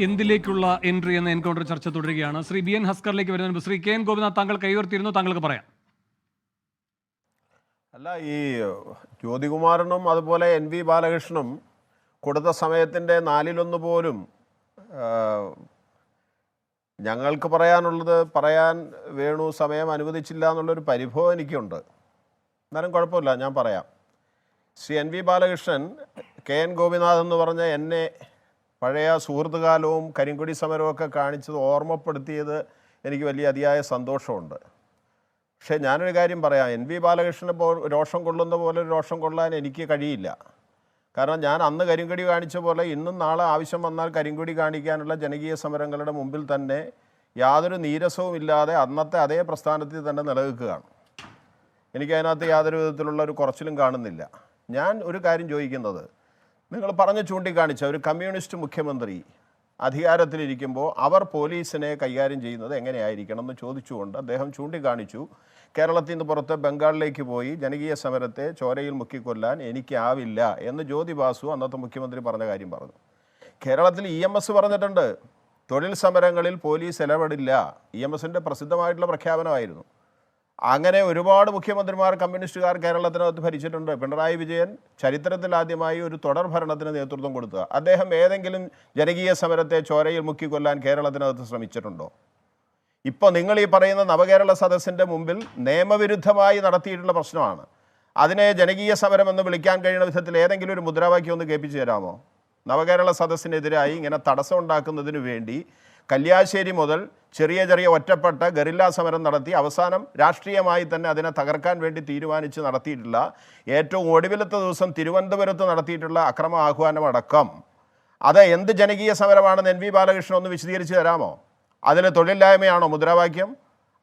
എന്തിലേക്കുള്ള entry എന്ന encounter ചർച്ച തുടരുകയാണ്. ശ്രീ ബി എൻ ഹസ്കറിലേക്ക് വരുന്ന ശ്രീ കെ എൻ ഗോപിനാഥ് താങ്കൾ കൈവർത്തിയിരുന്നു താങ്കൾക്ക് പറയാം. അല്ല ഈ ജ്യോതികുമാരനും അതുപോലെ എൻ വി ബാലകൃഷ്ണനും കൊടുത്ത സമയത്തിന്റെ നാലിലൊന്ന് പോലും ഞങ്ങൾക്ക് പറയാനുള്ളത് പറയാൻ വേണു സമയം അനുവദിച്ചില്ല എന്നുള്ളൊരു പരിഭവം എനിക്കുണ്ട്. എന്നാലും കുഴപ്പമില്ല ഞാൻ പറയാം. Shri N V Balakrishnan K N Gopinath എന്ന് പറഞ്ഞ എന്നെ പഴയ സുഹൃത്തുകാലവും കരിങ്കൊടി സമരവും കാണിച്ചത് ഓർമ്മപ്പെടുത്തിയത് എനിക്ക് വലിയ അതിയായ സന്തോഷമുണ്ട്. പക്ഷേ ഞാനൊരു കാര്യം പറയാം. എൻ വി ബാലകൃഷ്ണനെ പോ രോഷം കൊള്ളുന്ന പോലെ രോഷം കൊള്ളാൻ എനിക്ക് കഴിയില്ല. കാരണം ഞാൻ അന്ന് കരിങ്കൊടി കാണിച്ച പോലെ ഇന്നും നാളെ ആവശ്യം വന്നാൽ കരിങ്കൊടി കാണിക്കാനുള്ള ജനകീയ സമരങ്ങളുടെ മുമ്പിൽ തന്നെ യാതൊരു നീരസവും ഇല്ലാതെ അന്നത്തെ അതേ പ്രസ്ഥാനത്തിൽ തന്നെ നിലനിൽക്കുകയാണ്. എനിക്കതിനകത്ത് യാതൊരു വിധത്തിലുള്ള ഒരു കുറച്ചിലും കാണുന്നില്ല. ഞാൻ ഒരു കാര്യം ചോദിക്കുന്നത്. നിങ്ങൾ പറഞ്ഞു ചൂണ്ടിക്കാണിച്ച ഒരു കമ്മ്യൂണിസ്റ്റ് മുഖ്യമന്ത്രി അധികാരത്തിലിരിക്കുമ്പോൾ അവർ പോലീസിനെ കൈകാര്യം ചെയ്യുന്നത് എങ്ങനെയായിരിക്കണം എന്ന് ചോദിച്ചുകൊണ്ട് അദ്ദേഹം ചൂണ്ടിക്കാണിച്ചു. കേരളത്തിൽ നിന്ന് പുറത്ത് ബംഗാളിലേക്ക് പോയി ജനകീയ സമരത്തെ ചോരയിൽ മുക്കിക്കൊല്ലാൻ എനിക്കാവില്ല എന്ന് ജ്യോതി ബാസു അന്നത്തെ മുഖ്യമന്ത്രി പറഞ്ഞ കാര്യം പറഞ്ഞു. കേരളത്തിൽ ഇ എം എസ് പറഞ്ഞിട്ടുണ്ട്. തൊഴിൽ സമരങ്ങളിൽ പോലീസ് ഇടപെടില്ല. ഇ എം എസിന്റെ പ്രസിദ്ധമായിട്ടുള്ള പ്രഖ്യാപനമായിരുന്നു. അങ്ങനെ ഒരുപാട് മുഖ്യമന്ത്രിമാർ കമ്മ്യൂണിസ്റ്റുകാർ കേരളത്തിനകത്ത് ഭരിച്ചിട്ടുണ്ട്. പിണറായി വിജയൻ ചരിത്രത്തിൽ ആദ്യമായി ഒരു തുടർ ഭരണത്തിന് നേതൃത്വം കൊടുത്തുക അദ്ദേഹം ഏതെങ്കിലും ജനകീയ സമരത്തെ ചോരയിൽ മുക്കിക്കൊല്ലാൻ കേരളത്തിനകത്ത് ശ്രമിച്ചിട്ടുണ്ടോ? ഇപ്പോൾ നിങ്ങൾ ഈ പറയുന്ന നവകേരള സദസ്സിന്റെ മുമ്പിൽ നിയമവിരുദ്ധമായി നടത്തിയിട്ടുള്ള പ്രശ്നമാണ്. അതിനെ ജനകീയ സമരമെന്ന് വിളിക്കാൻ കഴിയുന്ന വിധത്തിൽ ഏതെങ്കിലും ഒരു മുദ്രാവാക്യം ഒന്ന് കേൾപ്പിച്ചു തരാമോ? നവകേരള സദസ്സിനെതിരായി ഇങ്ങനെ തടസ്സം ഉണ്ടാക്കുന്നതിന് വേണ്ടി കല്യാശ്ശേരി മുതൽ ചെറിയ ചെറിയ ഒറ്റപ്പെട്ട ഗറില്ലാ സമരം നടത്തി അവസാനം രാഷ്ട്രീയമായി തന്നെ അതിനെ തകർക്കാൻ വേണ്ടി തീരുമാനിച്ച് നടത്തിയിട്ടുള്ള ഏറ്റവും ഒടുവിലത്തെ ദിവസം തിരുവനന്തപുരത്ത് നടത്തിയിട്ടുള്ള അക്രമ ആഹ്വാനം അടക്കം. അത് എന്ത് ജനകീയ സമരമാണെന്ന് എൻ വി ബാലകൃഷ്ണൻ ഒന്ന് വിശദീകരിച്ച് തരാമോ? അതിൽ തൊഴിലില്ലായ്മയാണോ മുദ്രാവാക്യം?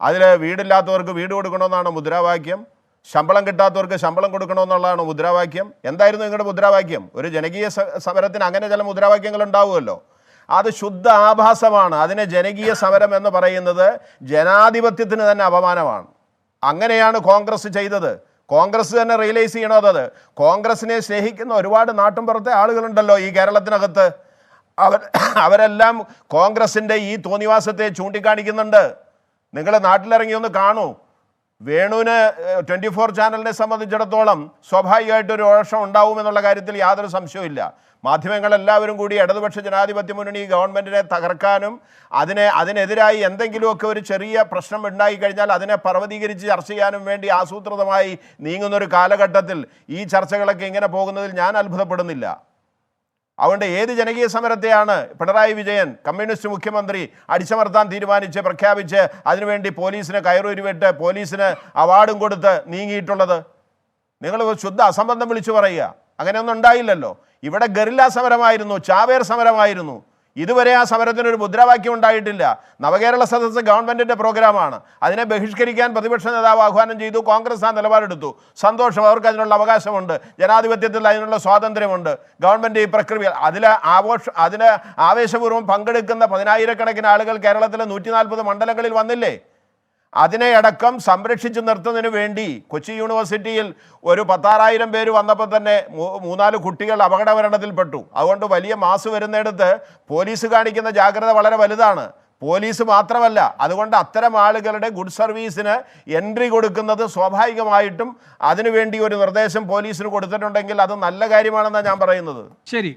അതിൽ വീടില്ലാത്തവർക്ക് വീട് കൊടുക്കണമെന്നാണോ മുദ്രാവാക്യം? ശമ്പളം കിട്ടാത്തവർക്ക് ശമ്പളം കൊടുക്കണമെന്നുള്ളതാണോ മുദ്രാവാക്യം? എന്തായിരുന്നു നിങ്ങളുടെ മുദ്രാവാക്യം? ഒരു ജനകീയ സമരത്തിന് അങ്ങനെ ചില മുദ്രാവാക്യങ്ങൾ ഉണ്ടാവുമല്ലോ. അത് ശുദ്ധ ആഭാസമാണ്. അതിനെ ജനകീയ സമരം എന്ന് പറയുന്നത് ജനാധിപത്യത്തിന് തന്നെ അപമാനമാണ്. അങ്ങനെയാണ് കോൺഗ്രസ് ചെയ്തത്. കോൺഗ്രസ് തന്നെ റിയലൈസ് ചെയ്യണത് കോൺഗ്രസിനെ സ്നേഹിക്കുന്ന ഒരുപാട് നാട്ടുംപുറത്തെ ആളുകളുണ്ടല്ലോ ഈ കേരളത്തിനകത്ത്. അവർ അവരെല്ലാം കോൺഗ്രസിന്റെ ഈ തോന്നിവാസത്തെ ചൂണ്ടിക്കാണിക്കുന്നുണ്ട്. നിങ്ങൾ നാട്ടിലിറങ്ങി ഒന്ന് കാണൂ. വേണുവിന് ട്വന്റി ഫോർ ചാനലിനെ സംബന്ധിച്ചിടത്തോളം സ്വാഭാവികമായിട്ടൊരു രോഷം ഉണ്ടാവുമെന്നുള്ള കാര്യത്തിൽ യാതൊരു സംശയവുമില്ല മാധ്യമങ്ങളെല്ലാവരും കൂടി ഇടതുപക്ഷ ജനാധിപത്യ മുന്നണി ഗവൺമെന്റിനെ തകർക്കാനും അതിനെ അതിനെതിരായി എന്തെങ്കിലുമൊക്കെ ഒരു ചെറിയ പ്രശ്നം ഉണ്ടായി കഴിഞ്ഞാൽ അതിനെ പർവതീകരിച്ച് ചർച്ച ചെയ്യാനും വേണ്ടി ആസൂത്രിതമായി നീങ്ങുന്നൊരു കാലഘട്ടത്തിൽ ഈ ചർച്ചകളൊക്കെ ഇങ്ങനെ പോകുന്നതിൽ ഞാൻ അത്ഭുതപ്പെടുന്നില്ല. അതുകൊണ്ട് ഏത് ജനകീയ സമരത്തെയാണ് പിണറായി വിജയൻ കമ്മ്യൂണിസ്റ്റ് മുഖ്യമന്ത്രി അടിച്ചമർത്താൻ തീരുമാനിച്ച് പ്രഖ്യാപിച്ച് അതിനുവേണ്ടി പോലീസിന് കയറുരുവിട്ട് പോലീസിന് അവാർഡും കൊടുത്ത് നീങ്ങിയിട്ടുള്ളത്? നിങ്ങൾ ശുദ്ധ അസംബന്ധം വിളിച്ചു പറയുക. അങ്ങനെയൊന്നും ഉണ്ടായില്ലല്ലോ. ഇവിടെ ഗറില്ല സമരമായിരുന്നു ചാവേർ സമരമായിരുന്നു. ഇതുവരെ ആ സമരത്തിനൊരു മുദ്രാവാക്യം ഉണ്ടായിട്ടില്ല. നവകേരള സദസ്സ് ഗവൺമെന്റിന്റെ പ്രോഗ്രാമാണ്. അതിനെ ബഹിഷ്കരിക്കാൻ പ്രതിപക്ഷ നേതാവ് ആഹ്വാനം ചെയ്തു കോൺഗ്രസ് ആ നിലപാടെടുത്തു. സന്തോഷം അവർക്ക് അതിനുള്ള അവകാശമുണ്ട്. ജനാധിപത്യത്തിൽ അതിനുള്ള സ്വാതന്ത്ര്യമുണ്ട്. ഗവൺമെന്റ് ഈ പ്രക്രിയ അതിൽ ആഘോഷ അതിന് ആവേശപൂർവം പങ്കെടുക്കുന്ന പതിനായിരക്കണക്കിന് ആളുകൾ കേരളത്തിലെ നൂറ്റി മണ്ഡലങ്ങളിൽ വന്നില്ലേ? അതിനെ അടക്കം സംരക്ഷിച്ചു നിർത്തുന്നതിന് വേണ്ടി കൊച്ചി യൂണിവേഴ്സിറ്റിയിൽ ഒരു പത്താറായിരം പേര് വന്നപ്പോൾ തന്നെ മൂന്നാൽ കുട്ടികൾ അപകടമരണത്തിൽപ്പെട്ടു. അതുകൊണ്ട് വലിയ മാസ് വരുന്നിടത്ത് പോലീസ് കാണിക്കുന്ന ജാഗ്രത വളരെ വലുതാണ്. പോലീസ് മാത്രമല്ല അതുകൊണ്ട് അത്തരം ആളുകളുടെ ഗുഡ് സർവീസിന് എൻട്രി കൊടുക്കുന്നത് സ്വാഭാവികമായിട്ടും അതിനുവേണ്ടി ഒരു നിർദ്ദേശം പോലീസിന് കൊടുത്തിട്ടുണ്ടെങ്കിൽ അത് നല്ല കാര്യമാണെന്നാണ് ഞാൻ പറയുന്നത്. ശരി.